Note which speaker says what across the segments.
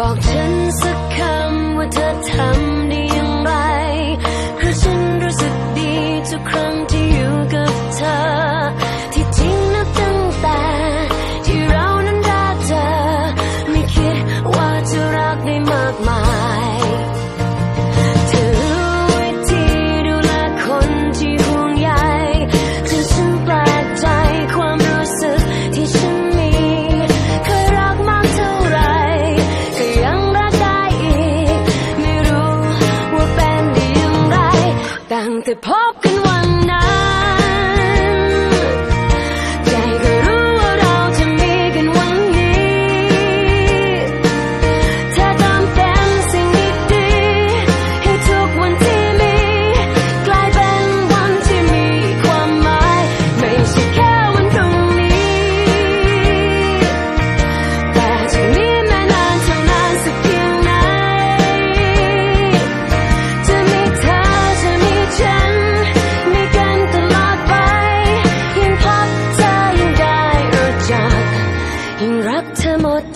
Speaker 1: บอกฉันสักคำว่าเธอทำได้อย่างไร เพราะฉันรู้สึกดีทุกครั้งที่อยู่กับเธอ ที่จริงนัตั้งแต่ที่เรานั้นรักเธอ ไม่คิดว่าจะรักได้มากมาย the pot.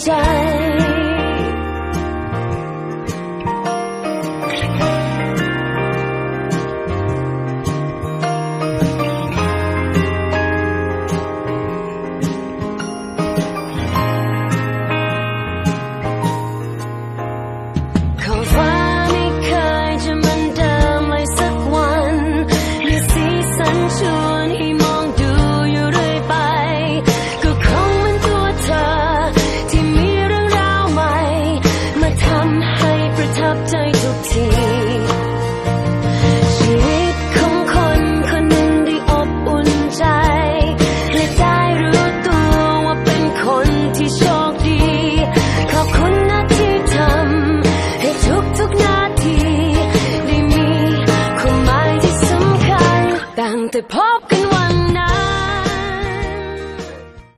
Speaker 1: time. ที่โชคดี ขอบคุณนะที่ทำให้ทุกทุกนาทีได้มีความหมายที่สำคัญตั้งแต่พบกันวัน